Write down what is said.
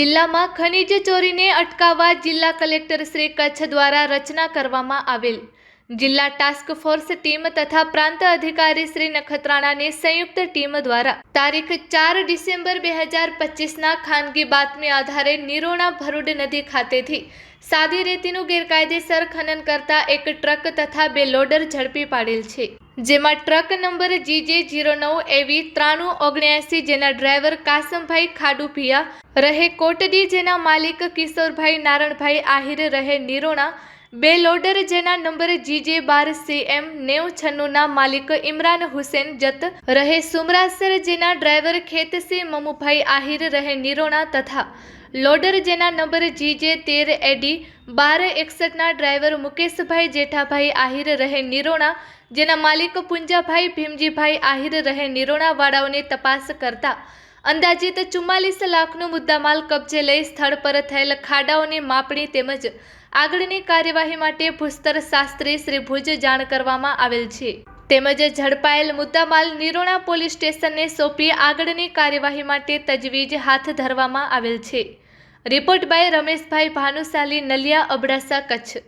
જિલ્લામાં ખનીજ ચોરીને અટકાવવા જિલ્લા કલેક્ટર શ્રી કચ્છ દ્વારા રચના કરવામાં આવેલ. જિલ્લા ટાસ્ક ફોર્સ ટીમ તથા પ્રાંત અધિકારી શ્રી નખત્રાણાની સંયુક્ત ટીમ દ્વારા તારીખ ચાર ડિસેમ્બર બે હજાર પચીસના ખાનગી બાતમી આધારે નિરોણા ભરૂડ નદી ખાતેથી સાદી રેતીનું ગેરકાયદેસર ખનન કરતા એક ટ્રક તથા બે લોડર ઝડપી પાડેલ છે. જેમાં ટ્રક નંબર જીજે જીરો નવ એવી ત્રાણું ઓગણ્યાસી જેના ડ્રાઈવર કાસમભાઈ ખાડુપિયા રહે કોટડી જેના માલિક કિશોરભાઈ નારણભાઈ આહિર, રહે નિરોણા બે લોડર જેના નંબર જીજે બાર સીએમ નેવ છન્નુંના માલિક ઇમરાન હુસેન જત રહે સુમરાસર જેના ડ્રાઈવર ખેતસી મમુભાઈ આહિર રહે નિરોણા તથા લોડર જેના નંબર જીજે તેર એડી બાર એકસઠના ડ્રાઈવર મુકેશભાઈ જેઠાભાઈ આહિર રહે નિરોણા જેના માલિક પુંજાભાઈ ભીમજીભાઈ આહિર રહે નિરોણાવાળાઓની તપાસ કરતા અંદાજિત ચુમ્માલીસ લાખનો મુદ્દામાલ કબજે લઈ સ્થળ પર થયેલ ખાડાઓની માપણી તેમજ આગળની કાર્યવાહી માટે ભૂસ્તર શાસ્ત્રી શ્રી ભુજ જાણ કરવામાં આવેલ છે. તેમજ ઝડપાયેલ મુદ્દામાલ નિરોણા પોલીસ સ્ટેશનને સોંપી આગળની કાર્યવાહી માટે તજવીજ હાથ ધરવામાં આવેલ છે. Report by Rameshbhai Bhanushali, Naliya Abdasa, Kutch.